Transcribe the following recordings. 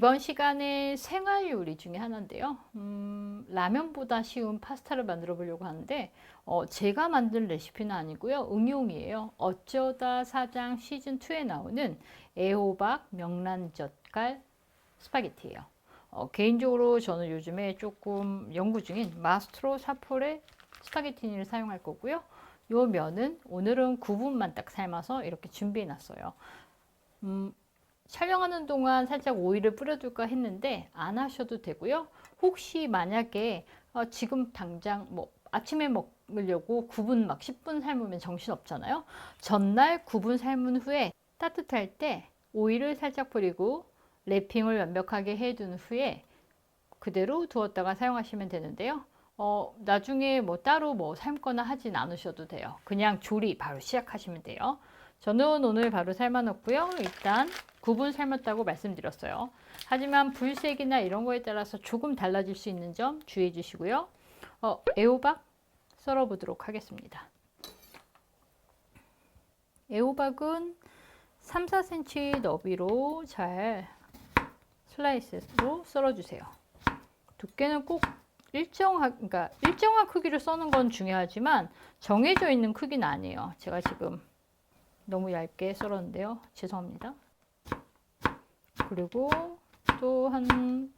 이번 시간에 생활 요리 중에 하나인데요. 음, 라면보다 쉬운 파스타를 만들어 보려고 하는데 어, 제가 만든 레시피는 아니고요. 응용이에요. 어쩌다 사장 시즌 2에 나오는 애호박 명란젓갈 스파게티예요. 어, 개인적으로 저는 요즘에 조금 연구 중인 마스트로 사폴의 스파게티니를 사용할 거고요. 요 면은 오늘은 9분만 딱 삶아서 이렇게 준비해 놨어요. 음, 촬영하는 동안 살짝 오일을 뿌려둘까 했는데 안 하셔도 되고요. 혹시 만약에 어, 지금 당장 뭐 아침에 먹으려고 9분 막 10분 삶으면 정신 없잖아요. 전날 9분 삶은 후에 따뜻할 때 오일을 살짝 뿌리고 랩핑을 완벽하게 해둔 후에 그대로 두었다가 사용하시면 되는데요. 어, 나중에 뭐 따로 뭐 삶거나 하진 않으셔도 돼요. 그냥 조리 바로 시작하시면 돼요. 저는 오늘 바로 삶아놓고요. 일단 9분 삶았다고 말씀드렸어요. 하지만 불색이나 이런 거에 따라서 조금 달라질 수 있는 점 주의해 주시고요. 어, 애호박 썰어 보도록 하겠습니다. 애호박은 3, 4cm 너비로 잘 슬라이스로 썰어 주세요. 두께는 꼭 일정한 그러니까 일정한 크기를 써는 건 중요하지만 정해져 있는 크기는 아니에요. 제가 지금 너무 얇게 썰었는데요. 죄송합니다. 그리고 또 한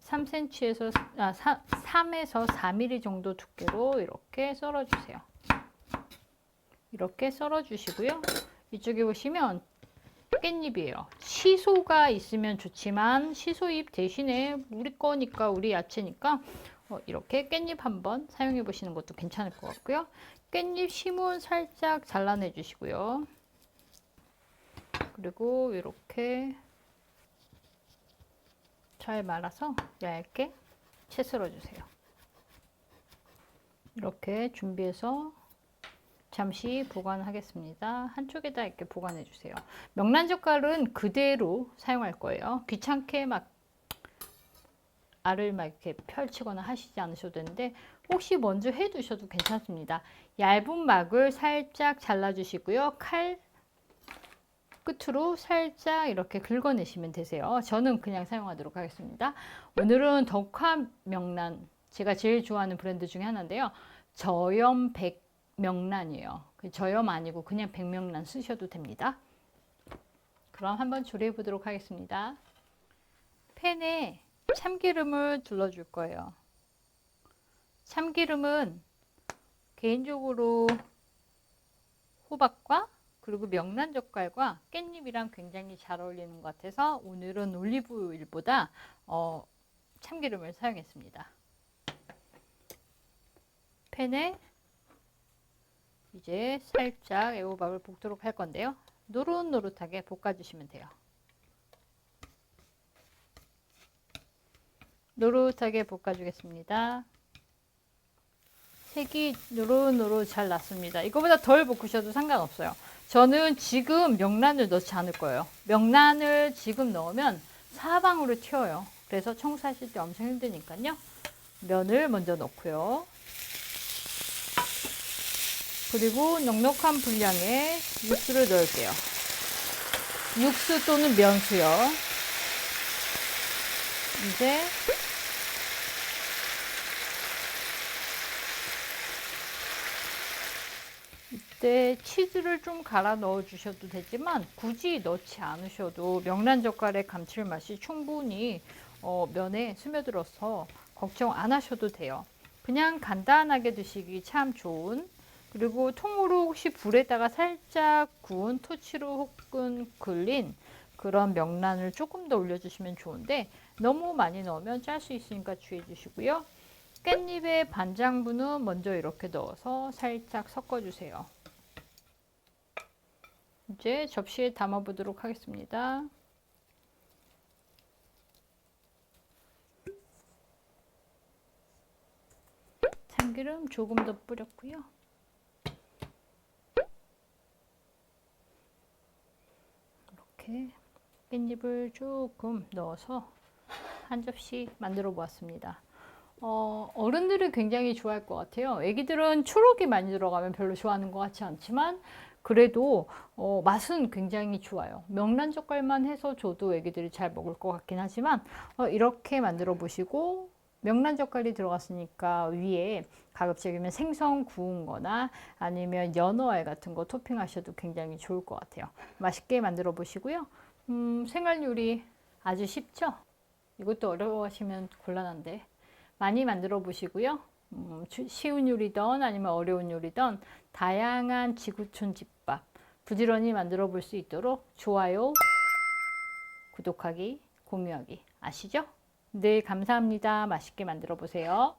3cm에서 아, 3에서 4mm 정도 두께로 이렇게 썰어 주세요. 이렇게 썰어 주시고요. 이쪽에 보시면 깻잎이에요. 시소가 있으면 좋지만 시소잎 대신에 우리 거니까 우리 야채니까 어, 이렇게 깻잎 한번 사용해 보시는 것도 괜찮을 것 같고요. 깻잎 심은 살짝 잘라내 주시고요. 그리고 이렇게 잘 말아서 얇게 채 썰어 주세요. 이렇게 준비해서 잠시 보관하겠습니다. 한쪽에다 이렇게 보관해 주세요. 명란젓갈은 그대로 사용할 거예요. 귀찮게 막 알을 막 이렇게 펼치거나 하시지 않으셔도 되는데 혹시 먼저 해 두셔도 괜찮습니다. 얇은 막을 살짝 잘라 주시고요. 칼 끝으로 살짝 이렇게 긁어내시면 되세요. 저는 그냥 사용하도록 하겠습니다. 오늘은 덕화 명란 제가 제일 좋아하는 브랜드 중에 하나인데요. 저염 백 명란이에요. 저염 아니고 그냥 백명란 쓰셔도 됩니다. 그럼 한번 조리해 보도록 하겠습니다. 팬에 참기름을 둘러줄 거예요. 참기름은 개인적으로 호박과 그리고 명란젓갈과 깻잎이랑 굉장히 잘 어울리는 것 같아서 오늘은 올리브오일보다 어, 참기름을 사용했습니다. 팬에 이제 살짝 애호박을 볶도록 할 건데요. 노릇노릇하게 볶아주시면 돼요. 노릇하게 볶아주겠습니다. 색이 노릇노릇 잘 났습니다. 이거보다 덜 볶으셔도 상관없어요. 저는 지금 명란을 넣지 않을 거예요. 명란을 지금 넣으면 사방으로 튀어요. 그래서 청소하실 때 엄청 힘드니까요. 면을 먼저 넣고요. 그리고 넉넉한 분량의 육수를 넣을게요. 육수 또는 면수요. 이제 때 치즈를 좀 갈아 넣어 주셔도 되지만 굳이 넣지 않으셔도 명란 젓갈의 감칠맛이 충분히 어, 면에 스며들어서 걱정 안 하셔도 돼요. 그냥 간단하게 드시기 참 좋은 그리고 통으로 혹시 불에다가 살짝 구운 토치로 혹은 글린 그런 명란을 조금 더 올려주시면 좋은데 너무 많이 넣으면 짤 수 있으니까 주의해 주시고요. 깻잎에 반장분은 먼저 이렇게 넣어서 살짝 섞어주세요. 이제 접시에 담아 보도록 하겠습니다. 참기름 조금 더 뿌렸고요. 이렇게 깻잎을 조금 넣어서 한 접시 만들어 보았습니다. 어, 어른들은 굉장히 좋아할 것 같아요. 애기들은 초록이 많이 들어가면 별로 좋아하는 것 같지 않지만 그래도 어, 맛은 굉장히 좋아요. 명란 젓갈만 해서 줘도 애기들이 잘 먹을 것 같긴 하지만 어, 이렇게 만들어 보시고 명란 젓갈이 들어갔으니까 위에 가급적이면 생선 구운 거나 아니면 연어알 같은 거 토핑하셔도 굉장히 좋을 것 같아요. 맛있게 만들어 보시고요. 음, 생활 요리 아주 쉽죠? 이것도 어려워하시면 곤란한데 많이 만들어 보시고요. 음, 주- 쉬운 요리든 아니면 어려운 요리든 다양한 지구촌 집밥 부지런히 만들어 볼 수 있도록 좋아요, 구독하기, 공유하기 아시죠? 네, 감사합니다. 맛있게 만들어 보세요.